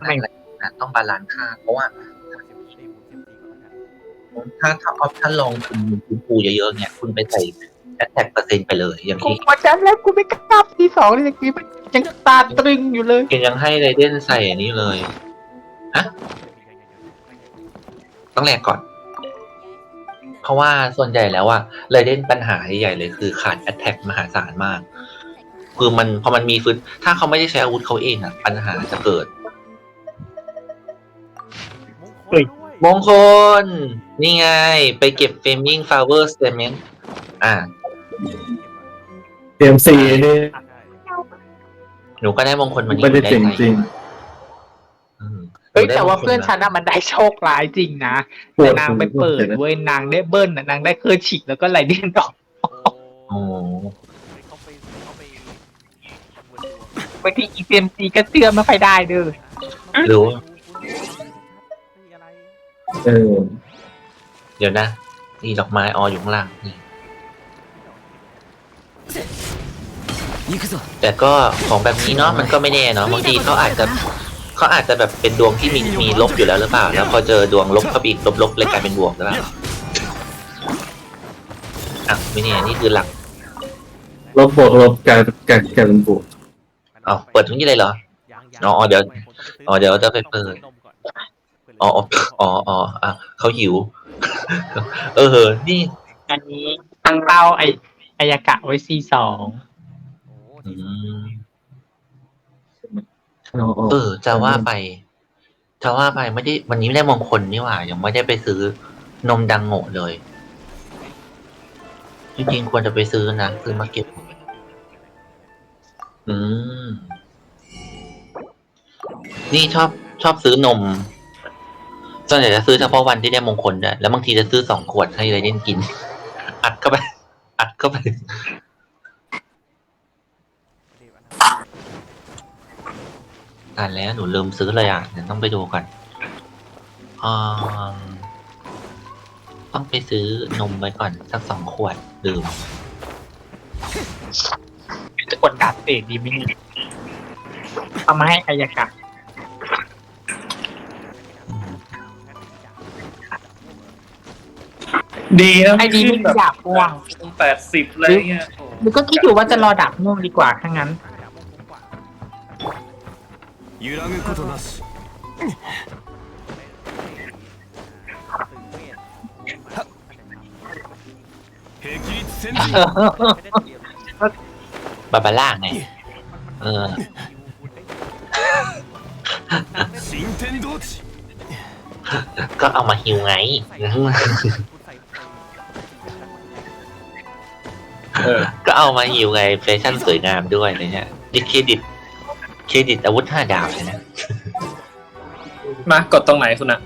ไม่อะไรนะต้องบาลานซ์ค่า เพราะว่าถ้าถ้าออปชั่นลงคุณคุณปูเยอะๆเนี่ยคุณไปใส่แอ t แทกเปอร์เซ็นต์ไปเลย อย่างกูที่กดจำแล้วกูไม่กล้าทีสองเลยกูยังตาตรึงอยู่เลย เกณยังให้ไรเดนใส่อันนี้เลยฮะต้องแลกก่อน เพราะว่าส่วนใหญ่แล้วอะไรเดนปัญหาใหญ่ๆเลยคือขาดแอ t แทกมหาศาลมาก คือมันพอมันมีฟื้นถ้าเขาไม่ได้ใช้อาวุธเขาเองอะปัญหาจะเกิด เฮ้ย มงคล นี่ไง ไปเก็บ Flaming Flower Statement อ่าเตรียมซีนี่หนูก็ได้มงคลวันนี้ไม่ได้เจ๋งหนูจริงอืมเฮ้ยหได้แต่ว่ามงคลเพื่อนฉันน่ะมันได้โชคร้ายจริงนะปวแต่ดนางไปเปิดเว้ยนางได้เบิ้ลน่ะนางได้เคอร์ชิกแล้วก็ไรเดนดอกโอ้ เขาไปเขาไปทำเงินดวงบางทีอีเมซีก็เชื่อไม่ค่อยได้เด้อหรือว่าไม่มีอะไร เออ เดี๋ยวนะ นี่ดอกไม้อออยู่ข้างล่างนี่แต่ก็ของแบบนี้เนาะมันก็ไม่แน่เนาะบางทีเขาอาจจะเขาอาจจะแบบเป็นดวงที่มีมีลบอยู่แล้วหรือเปล่า แล้วพอเจอดวงลบเข้าไปอีกลบๆเลยกลายเป็นบวกหรือเปล่าอะไม่แน่นี่คือหลักลบบวกลบกลายกลายกลายเป็นบวกอ้าวเปิดตรงนี้เลยเหรอ อ๋อเดี๋ยว อ๋อเดี๋ยวจะไปเปิด อ๋ออ๋ออ๋ออ๋ออะเขาหิว เออ นี่ อันนี้ตั้งเป้าไออายากะไว้ซีสองอืมเอาออกเออจะว่าไปจะว่าไปไม่ได้วันนี้ไม่ได้มงคลนี่หว่า ยังไม่ได้ไปซื้อนมดังโง่เลย จริงๆควรจะไปซื้อนะซื้อมาเก็บ อืม นี่ชอบชอบซื้อนม ส่วนใหญ่จะซื้อเฉพาะวันที่ได้มงคลด้วยแล้วบางทีจะซื้อสองขวดให้ไรเล่นกิน อัดเข้าไป อัดเข้าไป อ่านแล้วหนูลืมซื้อเลยอะเดี๋ยวต้องไปดูก่อนอ่าต้องไปซื้อนมไว้ก่อนสักสองขวดดื่มจะกดดับเตะดีไหมเนี่ยเอามาให้อายากะ ดีนะ ไอ้ดีไม่มีดาบม่วง แปดสิบอะไรเงี้ยโอ้ หนูก็คิดอยู่ว่าจะรอดาบม่วงดีกว่าถ้างั้น 揺らぐことなし 霹靂戦陣 บาบาร่าไง เออ 新天道地 ก็เอามาฮิวไง ก็เอามาฮิวไงแฟชั่นสวยงามด้วยอะไรเนี่ยดิเครดิต เครดิตอาวุธห้าดาวเลยนะ มากดตรงไหนคุณอะ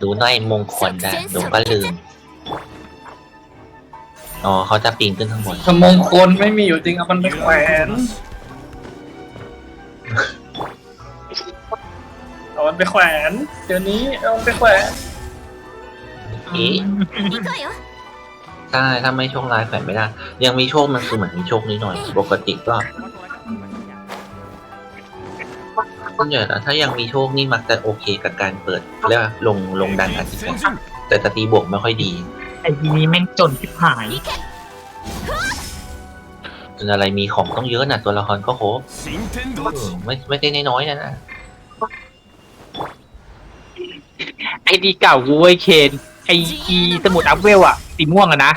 ดูหน้อยมงคลได้หนูก็ลืม อ๋อเขาจะปีนขึ้นข้างบนถ้ามงคลไม่มีอยู่จริงเอามันไปแขวนเอามันไปแขวน เดี๋ยวนี้เอามันไปแขวน นี้ใช่ถ้าไม่โชคร้ายแขวนไม่ได้ ยังมีโชคมันคือเหมือนมีโชคนิดหน่อย ปกติก็ส่วนใหญ่แล้วถ้ายังมีโชคนี่มักจะโอเคกับการเปิดเรียกว่าลงลงดันอาทิตย์แต่ตีบวกไม่ค่อยดีไอ้ทีนี้แม่งจนทิพายจนอะไรมีของต้องเยอะนะตัวละครก็โหไม่ไม่ได้น้อยนะะไอดีเก่าวูไอเคน ไอ้อีสมุดอัพเวลอะสีม่วงอะนะ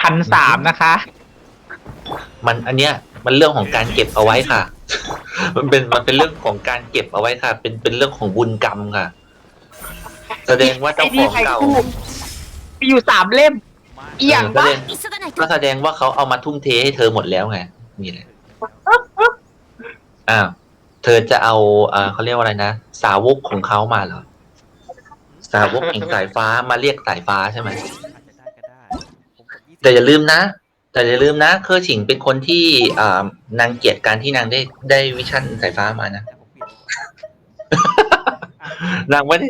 พันสามนะคะ มันอันเนี้ยมันเรื่องของการเก็บเอาไว้ค่ะ มันเป็นมันเป็นเรื่องของการเก็บเอาไว้ค่ะ เป็นเป็นเรื่องของบุญกรรมค่ะ แสดงว่าเจ้าของเก่ามีอยู่สามเล่มเอียงแสปะดงก็แสดงว่าเขาเอามาทุ่มเทให้เธอหมดแล้วไงนี่แหละอ้าวเธอจะเอาอ่าเขาเรียกว่าอะไรนะ สาวกของเขามาเหรอ สาวกแห่งสายฟ้ามาเรียกสายฟ้าใช่ไหมแต่อย่าลืมนะ แต่อย่าลืมนะเคอร์ฉิงเป็นคนที่อ่านางเกลียดการที่นางได้ได้วิชั่นสายฟ้ามานะ นางไม่ได้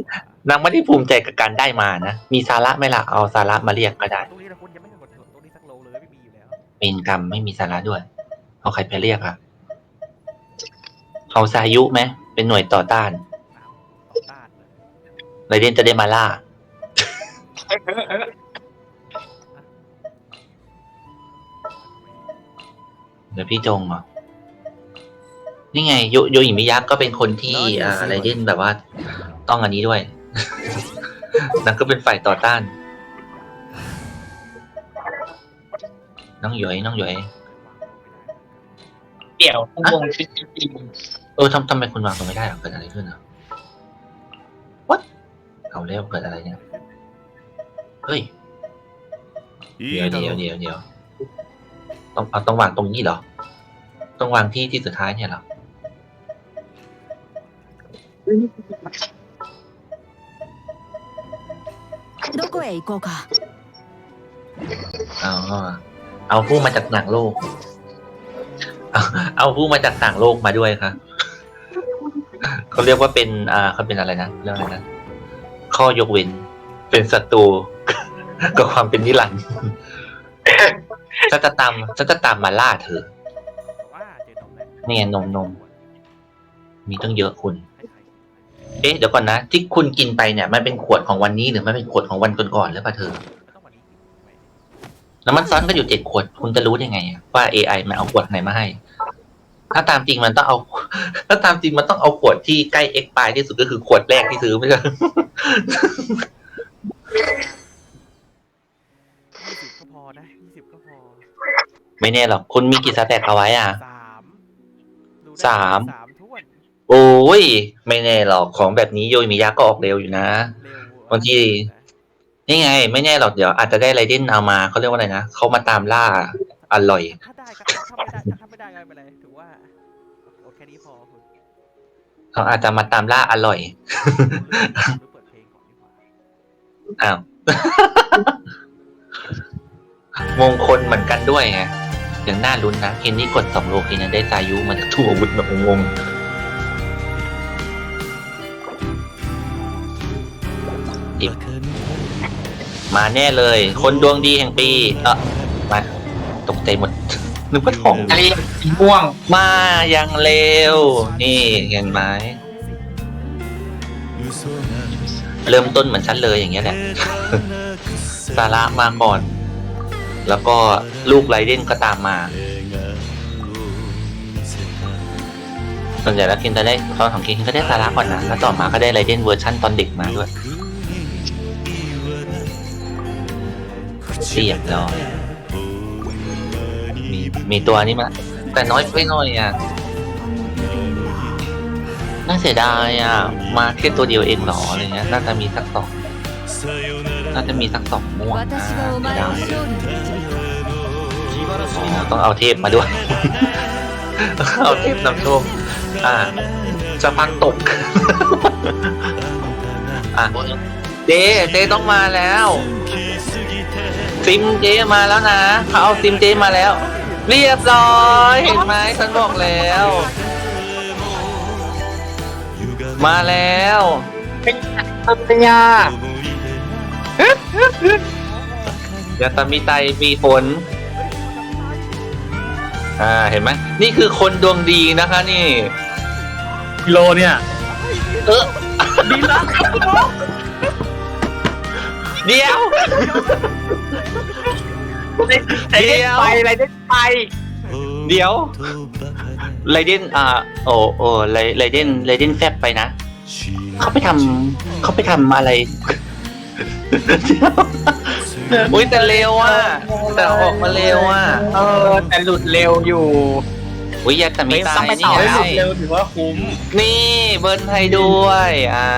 นางไม่ได้ภูมิใจกับการได้มานะ มีสาระไหม่ละเอาสาระมาเรียกก็ได้ตรงนี้นะคุณยังไม่กดตรงนี้สักโลเลยไม่มีอยู่แล้วเป็นกรรมไม่มีสาระด้วย เอาใครไปเรียกอะเอาซายุไหมเป็นหน่วยต่อต้านต่อต้านเลย ไรเดนจะได้มาล่า เดี๋ยวพี่จงเหรอนี่ไงโยโยอิมิยะก็เป็นคนที่อ่าไรเดนแบบว่า ต้องอันนี้ด้วย นั่นก็เป็นฝ่ายต่อต้าน น้องหยอยน้องหยอยเดี่ยวผู้วงชุดจริงเออทำทำไมคุณวางตรงไม่ได้หรอเกิดอะไรขึ้นอะ What เอาเร็วเกิดอะไรเนี่ย เฮ้ย い เดี๋ยว いだ เดี๋ยว ろう เดี๋ยวเดี๋ยวต้องเอาต้องวางตรงนี้เหรอ ต้องวางที่ที่สุดท้ายเนี่ยเหรอ どこへ行こうか เอาเอาผู้มาจากต่างโลก เอาเอาผู้มาจากต่างโลกมาด้วยครับเขาเรียกว่าเป็น อ่าเขาเป็นอะไรนะเรื่องอะไรนะ ข้อยกเว้น เป็นศัตรูกับความเป็นนิรันดร์ฉันจะตามฉันจะตามมาล่าเธอเจอนมแล้วนี่ไงนมนม มีตั้งเยอะคุณ เอ๊ะเดี๋ยวก่อนนะ ที่คุณกินไปเนี่ย มันเป็นขวดของวันนี้หรือมันเป็นขวดของวันก่อนๆหรือเปล่าเธอไม่ต้องวันนี้ไม่แล้วมันซ้อนกันอยู่เจ็ดขวด คุณจะรู้ได้ไง ว่า AI มันเอาขวดไหนมาให้ ถ้าตามจริงมันต้องเอา ถ้าตามจริงมันต้องเอาขวดที่ใกล้ X ปลายที่สุดก็คือขวดแรกที่ซื้อไม่ใช่ยี่สิบก็พอนะยี่สิบก็พอไม่แน่หรอกคุณมีกี่สแต็กเอาไว้อะ สามดูได้สาม สามท้วนโอ้ย ไม่แน่หรอกของแบบนี้โยยมียาก็ออกเร็วอยู่นะ เร็วบางที นี่ไง ไม่แน่หรอกเดี๋ยวอาจจะได้ไรเด่นเอามาเขาเรียกว่าอะไรนะเขามาตามล่าอร่อย ถ้าได้ก็ถ้าไม่ได้ถ้า ไม่ได้ก็ไม่เป็นไรถือว่าโอเคแค่นี้พอคุณเขาอาจจะมาตามล่าอร่อยหรือเปิดเพลงก่อนดีกว่าอ้าว มงคลเหมือนกันด้วยไงอย่างน่าลุ้นนะเคนนี่กดสองโลเคนยังได้สายุมาจากทั่วอาวุธแบบงงๆอิบมาแน่เลย คนดวงดีแห่งปี เออมาตกใจหมด นึกว่าของๆอะไรสีม่วงมาอย่างเร็ว นี่เห็นไหมเริ่มต้นเหมือนฉันเลยอย่างเงี้ยแหละสาระมาก่อน แล้วก็ลูกไรเดนก็ตามมาส่วนใหญ่แล้วกินจะได้ตอนของกินก็ได้สาระก่อนนะแล้วต่อมาก็ได้ไรเดนเวอร์ชั่นตอนเด็กมาด้วยเสียบร้อย มีตัวนี้มา แต่น้อยไปหน่อยอะน่าเสียดายอะ มาแค่ตัวเดียวเองหรออะไรเงี้ยน่าจะมีสักสองน่าจะมีสักสองม่วงนะดาต้องเอาเทพมาด้วย เอาเทพนำโชคอ่าจะพังตก อะเจเจต้องมาแล้ว ซิมเจมาแล้วนะเขาเอาซิมเจมาแล้ว เรียบร้อยเห็นไหมฉันบอกแล้ว มาแล้วปัญญายาตามิไตมีผลอ่าเห็นไหมนี่คือคนดวงดีนะคะนี่กิโลเนี่ย เออเดี๋ยวไรเด่นไปไรเด่น ไป เดี๋ยวไรเดนอ่าโอ้โอ้ไรไรเดนไรเดนแฟบไปนะเขาไปทำเขาไปทำอะไรอุ้ยแต่เร็วอะแต่ออกมาเร็วอะเออ แต่หลุดเร็วอยู่อุ้ยยาตามิตาต้องยไปต่นี่อไงได้สุดเร็วถือว่าคุ้มนี่เบิร์นไทยด้วย อ่า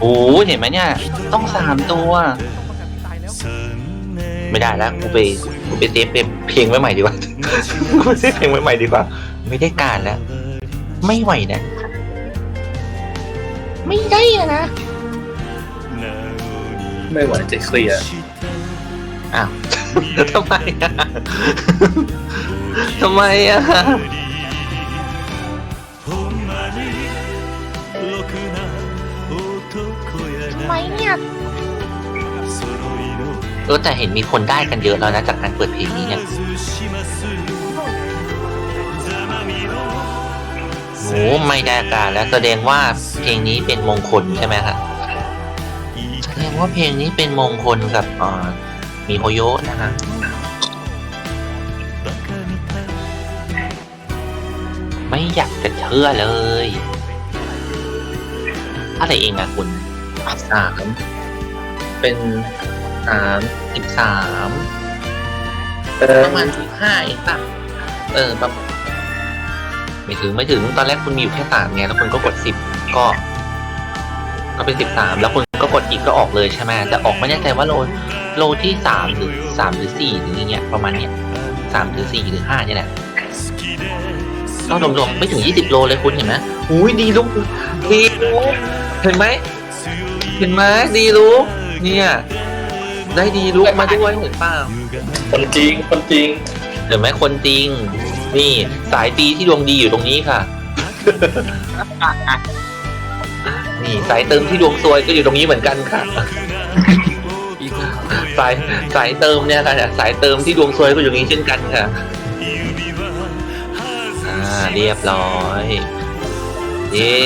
โอ้ยเห็นไหมเนี่ย ต้องสามตัว ไม่ได้แล้วกูไปกูไปเซฟเพลงไว้ใหม่ดีกว่ากูเซฟเพลงไว้ใหม่ดีกว่า ไม่ได้การแล้ว ไม่ไหวนะ ไม่ได้อะนะไม่ไหวจะเคลียร์อ้าวทำไมอะทำไมอะ เออแต่เห็นมีคนได้กันเยอะแล้วนะจากการเปิดเพลงนี้เนี่ยโอ้ไม่ได้การแล้วแสดงว่าเพลงนี้เป็นมงคลใช่ไหมคะแสดงว่าเพลงนี้เป็นมงคลกับมีโฮโยนะคะไม่อยากจะเชื่อเลย อะไรเองอะคุณสามเป็นสาม สิบสามเออประมาณสิบห้าเองป่ะเออแบบไม่ถึงไม่ถึงตอนแรกคุณมีอยู่แค่สามไงแล้วคุณก็กดสิบก็ ก็เป็นสิบสามแล้วคุณก็กดอีกก็ออกเลยใช่ไหมแต่ออกไม่แน่ใจว่าโลโลที่สามหรือสามหรือสี่หรืออย่างเงี้ยประมาณเนี้ยสามหรือสี่หรือห้าเนี่ยแหละก็รวมๆไม่ถึงยี่สิบโลเลยคุณเห็นไหมอุ้ยดีลุกดีลุกเห็นไหมเห็นไหมดีลุกเนี่ย ได้ดีลุกมาด้วยเห็นเปล่าคนจริงคนจริงเห็นไหมคนจริง นี่สายตีที่ดวงดีอยู่ตรงนี้ค่ะ นี่สายเติมที่ดวงซวยก็อยู่ตรงนี้เหมือนกันค่ะสายสายเติมเนี่ยค่ะสายเติมที่ดวงซวยก็อยู่ตรงนี้เช่นกันค่ะอ่าเรียบร้อยเย้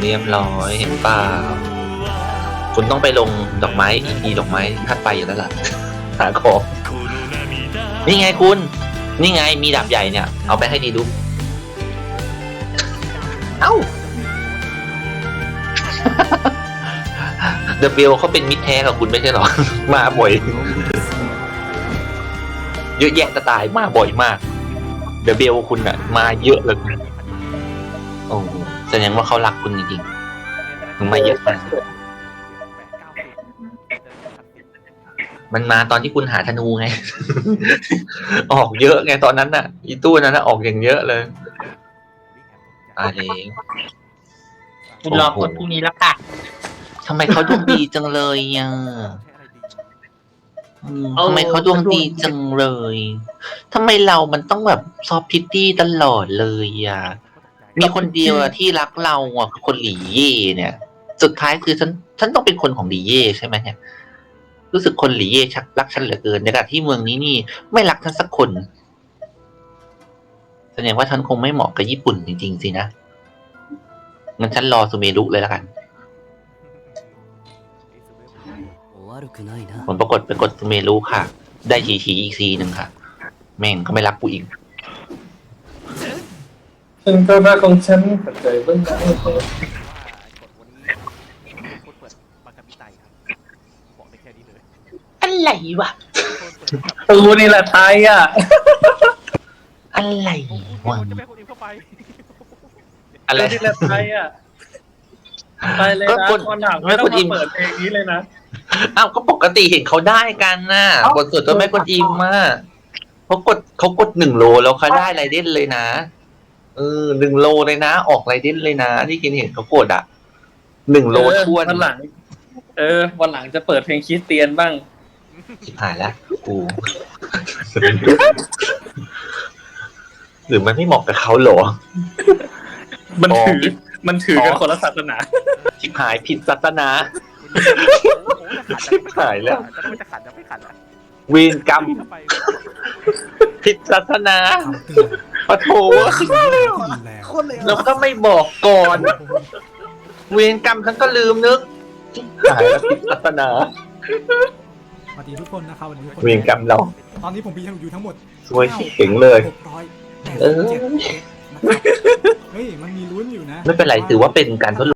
เรียบร้อยเห็นเปล่า คุณต้องไปลงดอกไม้อีกีดอกไม้ทัดไปอยู่แล้วล่ะหาของนี่ไงคุณ นี่ไงมีดาบใหญ่เนี่ย เอาไปให้ดีดู เอ้าเดอะเบลเขาเป็นมิตรแท้กับคุณไม่ใช่หรอ มาบ่อย เยอะแยะจะตายมาบ่อยมาก เดอะเบลคุณอะมาเยอะเลยโอ้แสดงว่าเขารักคุณจริงๆมันมาเยอะมากแปด มันมาตอนที่คุณหาธนูไง ออกเยอะไงตอนนั้นน่ะ อีตู้นั้นน่ะออกอย่างเยอะเลยอะไรคุณรอกดพรุ่งนี้แล้วค่ะทำไมเขาดวงดีจังเลยอะใช้อะไรดีอืมทำไมเขาดวงดีจังเลยทำไมเรามันต้องแบบซอฟพิตตี้ตลอดเลยอะ มีคนเดียวอะที่รักเราอะคือคนหลีเย่เนี่ย สุดท้ายคือฉันฉันต้องเป็นคนของหลีเย่ใช่ไหมเนี่ย รู้สึกคนหลีเยชักรักฉันเหลือเกิน ในขณะที่เมืองนี้นี่ไม่รักฉันสักคนแสดงว่าฉันคงไม่เหมาะกับญี่ปุ่นจริงๆสินะงั้นฉันรอซูเมรุเลยแล้วกัน ผลปรากฏไปกดซูเมรุค่ะ ได้ทีทีอีกซีหนึ่งค่ะ แม่งก็ไม่รักกูอีก ฉันก็รักของฉันแต่ใจเบื้องหลัง อะไรวะโคตรเปิดแบบตูนี่แหละไทยอะ อะไรโอ้โหวะจะไปคนอื่นเข้าไปอะไรตูนี่แหละไทยอะไปเลยก็นะกดตอนหลังไม่ไม่ต้องกดอิ่มามเปิดเพลงนี้เลยนะอ้าวก็ปกติเห็นเขาได้กันน่ะเอ้าบทสวดก็ไม่กดอิมมาเขากดเขากดหนึ่งโลแล้วเขาได้ไรเด่นเลยนะเออหนึ่งโลเลยนะ ออกไรเด่นเลยนะที่กินเห็นเขากดอะหนึ่งโลเออท้วนวันหลัง เออ วันหลังจะเปิดเพลงคริสเตียนบ้าง ชิบหายแล้วกู หรือมันไม่เหมาะกับเขาเหรอ มันอ๋อถือ มันถือกันคนละศาสนา ชิบหายผิดศาสนาโอ้โหจะขัดชิบหายแล้ว จะไม่จะขัดจะไม่ขัดอะเวรกรรมเข้าไปผิดศาสนาคำเตือนปะโถที่รุนแรงแล้วก็ไม่บอกก่อน เวรกรรมฉันก็ลืมนึกชิบหายแล้วผิดศาสนาส วัสดีทุกคนนะครับวันนี้ทุกคนเวรกรรมเรา ตอนนี้ผมมีอยู่ทั้งหมดสวยเก่งเลยหกร้อยแปดเอสิบอเจ็ดเอ็ดนะครับเฮ้ยมันมีลุ้นอยู่นะ ไม่เป็นไรถือว่าเป็นการทดลอง